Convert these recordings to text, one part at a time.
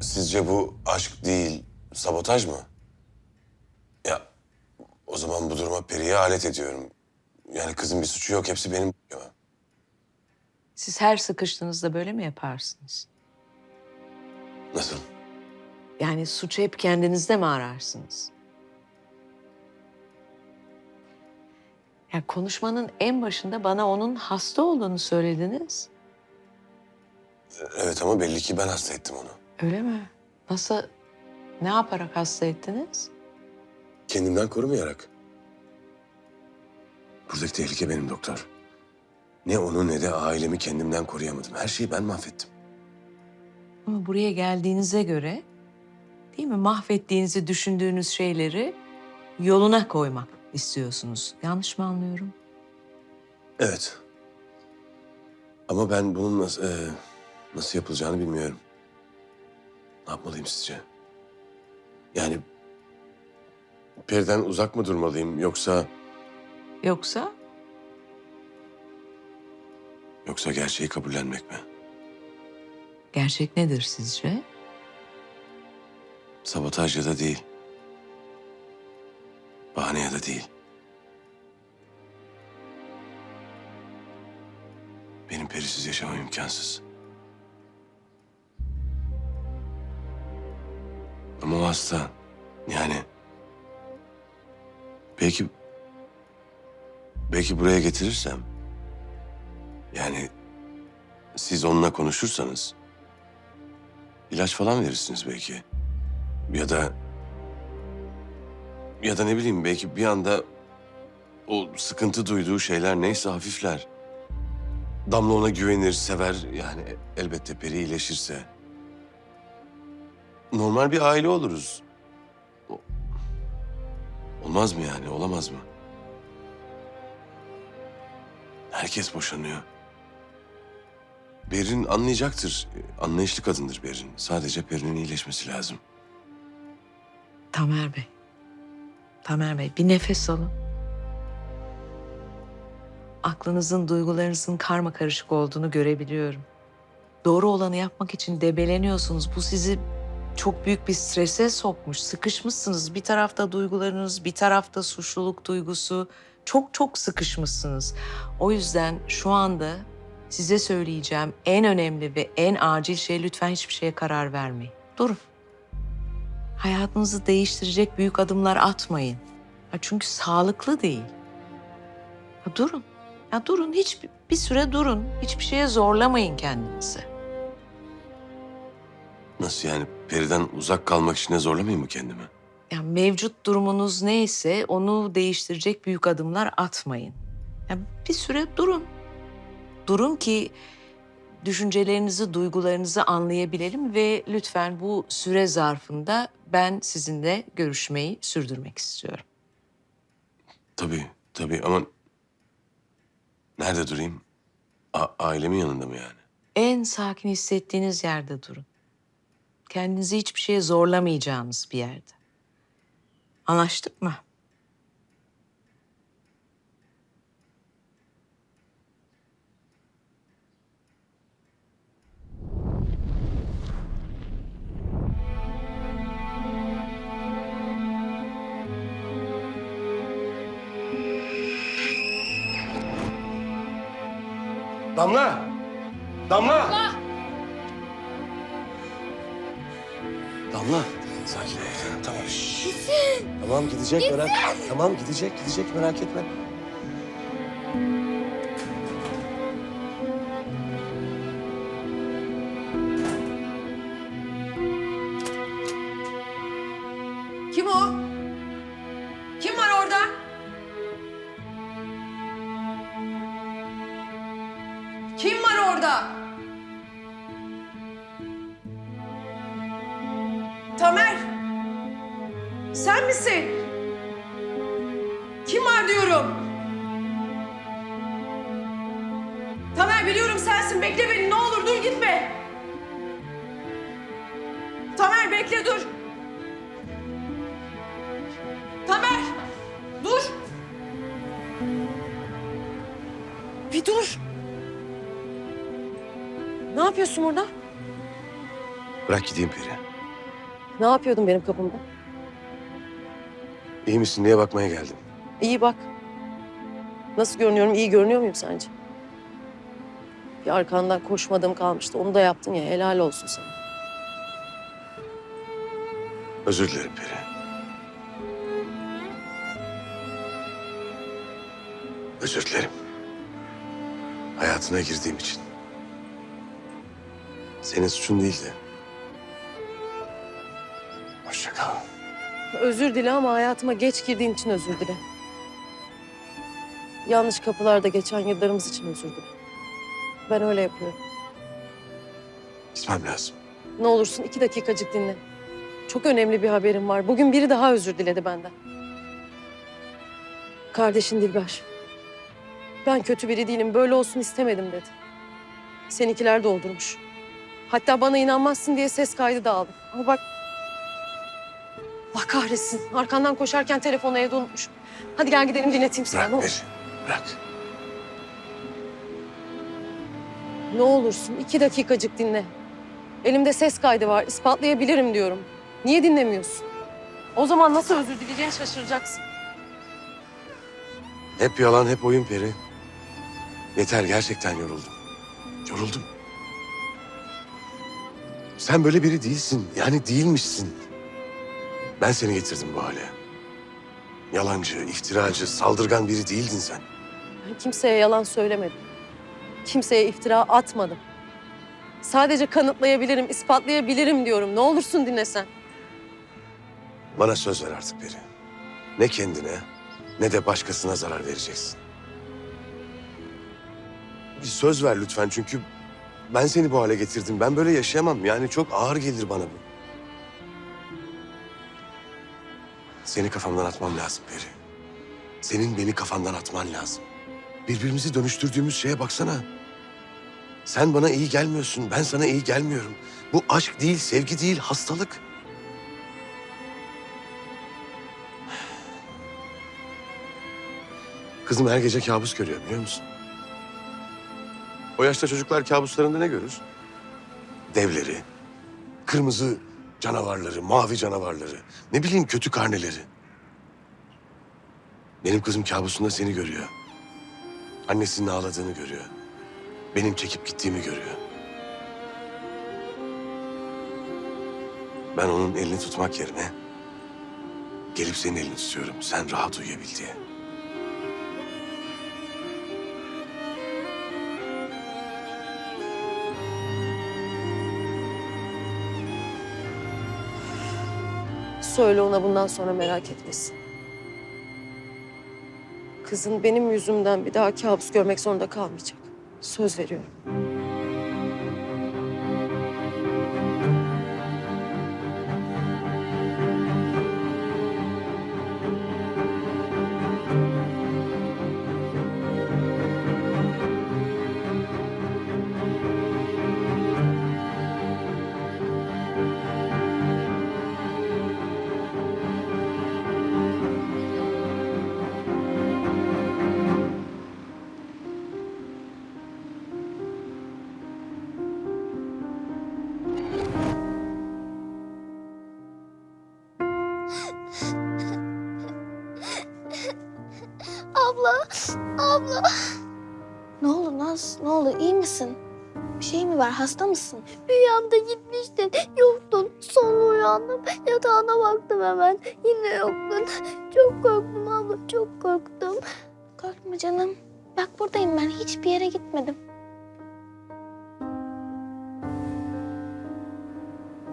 Sizce bu aşk değil, sabotaj mı? Ya o zaman bu duruma Peri'ye alet ediyorum. Yani kızın bir suçu yok, hepsi benim. Siz her sıkıştığınızda böyle mi yaparsınız? Nasıl? Yani suçu hep kendinizde mi ararsınız? Ya konuşmanın en başında bana onun hasta olduğunu söylediniz. Evet ama belli ki ben hasta ettim onu. Öyle mi? Nasıl, ne yaparak hasta ettiniz? Kendimden korumayarak. Buradaki tehlike benim doktor. Ne onu ne de ailemi kendimden koruyamadım. Her şeyi ben mahvettim. Ama buraya geldiğinize göre değil mi mahvettiğinizi düşündüğünüz şeyleri yoluna koymak istiyorsunuz. Yanlış mı anlıyorum? Evet. Ama ben bunun nasıl, e, nasıl yapılacağını bilmiyorum. Ne yapmalıyım sizce? Yani Peri'den uzak mı durmalıyım yoksa Yoksa yoksa gerçeği kabullenmek mi? gerçek nedir sizce? Sabotaj ya da değil. Bahane ya da değil. Benim perisiz yaşamam imkansız. Hasta. Yani... Belki... Belki buraya getirirsem... Yani... Siz onunla konuşursanız... ilaç falan verirsiniz belki. Ya da... Ya da ne bileyim belki bir anda... O sıkıntı duyduğu şeyler neyse hafifler. Damla ona güvenir, sever. Yani elbette Peri iyileşirse. Normal bir aile oluruz. Olmaz mı yani? Olamaz mı? Herkes boşanıyor. Berin anlayacaktır. Anlayışlı kadındır Berin. Sadece Peri'nin iyileşmesi lazım. Tamer Bey. Tamer Bey bir nefes alın. Aklınızın, duygularınızın karma karışık olduğunu görebiliyorum. Doğru olanı yapmak için debeleniyorsunuz. Bu sizi çok büyük bir strese sokmuş. Sıkışmışsınız. Bir tarafta duygularınız, bir tarafta suçluluk duygusu. Çok çok sıkışmışsınız. O yüzden şu anda size söyleyeceğim en önemli ve en acil şey lütfen hiçbir şeye karar vermeyin. Durun. Hayatınızı değiştirecek büyük adımlar atmayın. Ya çünkü sağlıklı değil. Ya durun. Ya durun hiç bir süre durun. Hiçbir şeye zorlamayın kendinizi. Nasıl yani? Peri'den uzak kalmak için de zorlamayayım mı kendimi? Yani mevcut durumunuz neyse onu değiştirecek büyük adımlar atmayın. Ya bir süre durun. Durun ki düşüncelerinizi, duygularınızı anlayabilelim ve lütfen bu süre zarfında ben sizinle görüşmeyi sürdürmek istiyorum. Tabii, tabii ama... Nerede durayım? A- ailemin yanında mı yani? En sakin hissettiğiniz yerde durun. Kendinizi hiçbir şeye zorlamayacağınız bir yerde. Anlaştık mı? Damla! Damla! Damla! Sakin ol. Tamam. Gitsin. Tamam gidecek merak Tamam gidecek gidecek merak etme. Kim o? Kim var orada? Kim var orada? Tamer. Sen misin? Kim var diyorum? Tamer biliyorum sensin. Bekle beni ne olur dur gitme. Tamer bekle dur. Tamer! Dur! Bir dur. Ne yapıyorsun burada? Bırak gideyim Peri. Ne yapıyordun benim kapımda? İyi misin diye bakmaya geldim. İyi bak. Nasıl görünüyorum? İyi görünüyor muyum sence? Bir arkandan koşmadığım kalmıştı. Onu da yaptın ya. Helal olsun sana. Özür dilerim Peri. Özür dilerim. Hayatına girdiğim için. Senin suçun değildi. Özür dile ama hayatıma geç girdiğin için özür dile. Yanlış kapılarda geçen yıllarımız için özür dile. Ben öyle yapıyorum. Gitmem lazım. Ne olursun iki dakikacık dinle. Çok önemli bir haberim var. Bugün biri daha özür diledi benden. Kardeşin Dilber. Ben kötü biri değilim, böyle olsun istemedim dedi. Seninkiler doldurmuş. Hatta bana inanmazsın diye ses kaydı da aldım. Ama bak... Allah kahretsin. Arkandan koşarken telefonu evde unutmuşum. Hadi gel gidelim dinleteyim sana. Bırak Ne, olur. Peri. Bırak. ne olursun iki dakikacık dinle. Elimde ses kaydı var. ispatlayabilirim diyorum. Niye dinlemiyorsun? O zaman nasıl özür dileyeceğini şaşıracaksın. Hep yalan, hep oyun Peri. Yeter, gerçekten yoruldum. Yoruldum. Sen böyle biri değilsin. Yani değilmişsin. Ben seni getirdim bu hale. Yalancı, iftiracı, saldırgan biri değildin sen. Ben kimseye yalan söylemedim. Kimseye iftira atmadım. Sadece kanıtlayabilirim, ispatlayabilirim diyorum. Ne olursun dinlesen. Bana söz ver artık Peri. Ne kendine ne de başkasına zarar vereceksin. Bir söz ver lütfen çünkü ben seni bu hale getirdim. Ben böyle yaşayamam. Yani çok ağır gelir bana bu. Seni kafamdan atmam lazım Peri. Senin beni kafandan atman lazım. Birbirimizi dönüştürdüğümüz şeye baksana. Sen bana iyi gelmiyorsun, ben sana iyi gelmiyorum. Bu aşk değil, sevgi değil, hastalık. Kızım her gece kabus görüyor biliyor musun? O yaşta çocuklar kabuslarında ne görür? Devleri, kırmızı canavarları, mavi canavarları, ne bileyim kötü karneleri. Benim kızım kabusunda seni görüyor. Annesinin ağladığını görüyor. Benim çekip gittiğimi görüyor. Ben onun elini tutmak yerine gelip senin elini tutuyorum. Sen rahat uyuyabil diye. Söyle ona bundan sonra merak etmesin. Kızın benim yüzümden bir daha kabus görmek zorunda kalmayacak. Söz veriyorum. Abla. Ne oldu Naz? Ne oldu? İyi misin? Bir şey mi var? Hasta mısın? Rüyamda gitmiştin. Yoktun. Sonra uyandım. Yatağına baktım hemen. Yine yoktun. Çok korktum abla. Çok korktum. Korkma canım. Bak buradayım ben. Hiçbir yere gitmedim.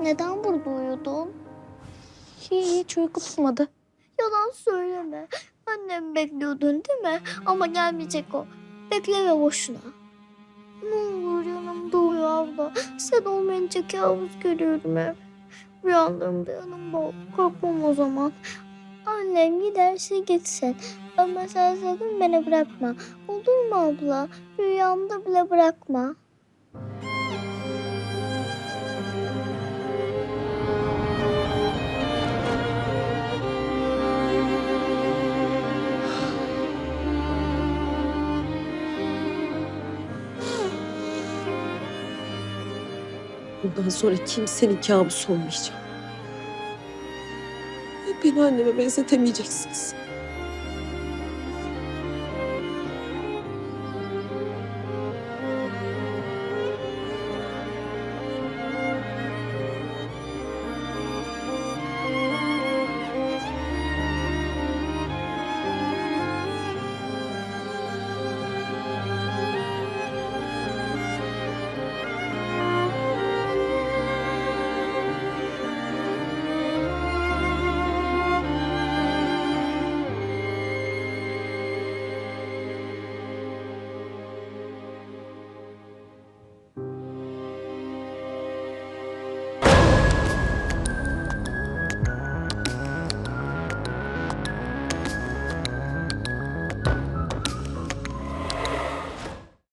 Neden burada uyudun? Hiç uyku tutmadı. Yalan söyleme. Annem bekliyordun değil mi? Ama gelmeyecek o. Bekleme boşuna. Ne olur yanımda uyu abla. Sen olmayınca kabus görüyorum hep. Rüyalarımda yanımda ol. Korkmam o zaman. Annem giderse gitsin. Ama sen sakın beni bırakma. Olur mu abla? Rüyamda bile bırakma. Bundan sonra kimsenin kabusu olmayacağım. Beni anneme benzetemeyeceksiniz.